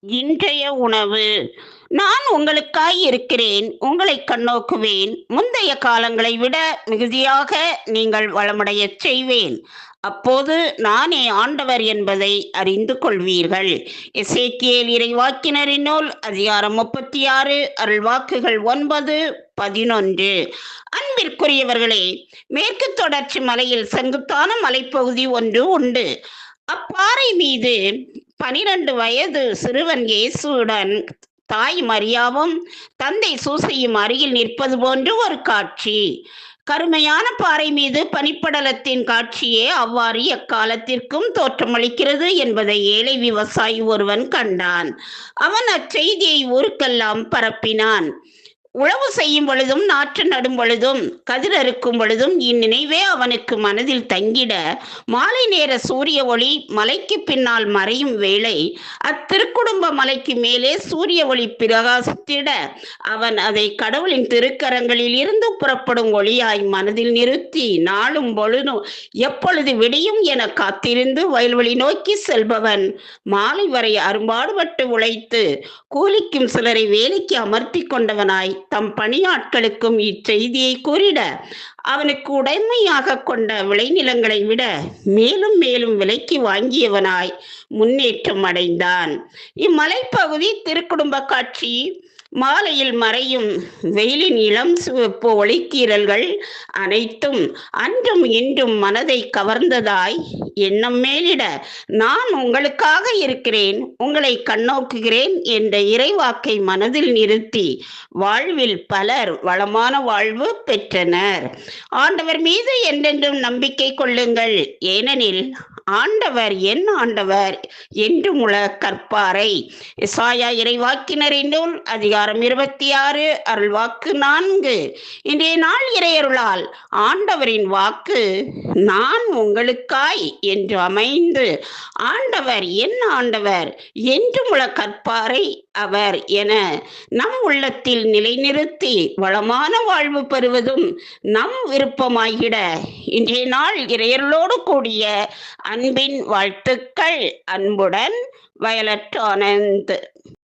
இன்றைய உணவு. நான் உங்களுக்காய் இருக்கிறேன் உங்களை கண்ணோக்குவேன். முந்தைய காலங்களை விட மிகுதியாக நீங்கள் வளமடையச் செய்வேன். அப்போது நானே ஆண்டவர் என்பதை அறிந்து கொள்வீர்கள். இசைக்கியல் இறைவாக்கினரின் நூல் அதிகாரம் முப்பத்தி ஆறு அருள்வாக்குகள் ஒன்பது பதினொன்று. அன்பிற்குரியவர்களே மேற்கு தொடர்ச்சி மலையில் செங்குத்தான மலைப்பகுதி ஒன்று உண்டு. அப்பாறை மீது பனிரெண்டு வயது சிறுவன் இயேசுடன் தாய் மரியாவும் தந்தை சூசையும் அருகில் நிற்பது போன்று ஒரு காட்சி. கருமையான பாறை மீது பனிப்படலத்தின் காட்சியே அவ்வாறு எக்காலத்திற்கும் தோற்றமளிக்கிறது என்பதை ஏழை விவசாயி ஒருவன் கண்டான். அவன் அச்செய்தியை ஊருக்கெல்லாம் பரப்பினான். உழவு செய்யும் பொழுதும் நாற்று நடும் பொழுதும் கதிர் அறுக்கும் பொழுதும் இந்நினைவே அவனுக்கு மனதில் தங்கிட மாலை நேர சூரிய ஒளி மலைக்கு பின்னால் மறையும் வேளை அத்திருக்குடும்ப மலைக்கு மேலே சூரிய ஒளி பிரகாசித்திட அவன் அதை கடவுளின் திருக்கரங்களில் இருந்து புறப்படும் ஒளியாய் மனதில் நிறுத்தி நாளும் பொழுதும் எப்பொழுது விடியும் என காத்திருந்து வயல்வெளி நோக்கி செல்பவன். மாலை வரை அரும்பாடுபட்டு உழைத்து கூலிக்கும் சிலரை வேலைக்கு அமர்த்தி கொண்டவனாய். தம் பணியாட்களுக்கும் இச்செய்தியை கூறிட அவனுக்கு உடைமையாக கொண்ட விளைநிலங்களை விட மேலும் மேலும் விலைக்கு வாங்கியவனாய் முன்னேற்றம் அடைந்தான். இம்மலைப்பகுதி திருக்குடும்ப காட்சி மாலையில் மறையும் வெயிலின் இளம் சிவப்பு ஒளிக்கீரல்கள் அனைத்தும் அன்றும் இன்றும் மனதை கவர்ந்ததாய் எண்ணம் மேலிட நான் உங்களுக்காக இருக்கிறேன் உங்களை கண்ணோக்குகிறேன் என்ற இறைவாக்கை மனதில் நிறுத்தி வாழ்வில் பலர் வளமான வாழ்வு பெற்றனர். ஆண்டவர் மீது என்றென்றும் நம்பிக்கை கொள்ளுங்கள். ஏனெனில் ஆண்டவர் என் ஆண்டவர் என்று முழ கற்பாரை சாயா இறைவாக்கினரின் நூல் அதிகாரம் இருபத்தி ஆறு அருள் வாக்கு நான்கு. இன்றைய நாள் இறையருளால் ஆண்டவரின் வாக்கு நான் உங்களுக்காய் என்று அமைந்து ஆண்டவர் என் ஆண்டவர் என்று முழ கற்பாரை அவர் என நம் உள்ளத்தில் நிலைநிறுத்தி வளமான வாழ்வு பெறுவதும் நம் விருப்பமாகிட. இன்றைய நாள் இறையர்களோடு கூடிய அன்பின் வாழ்த்துக்கள். அன்புடன் வயலட் ஆனந்த்.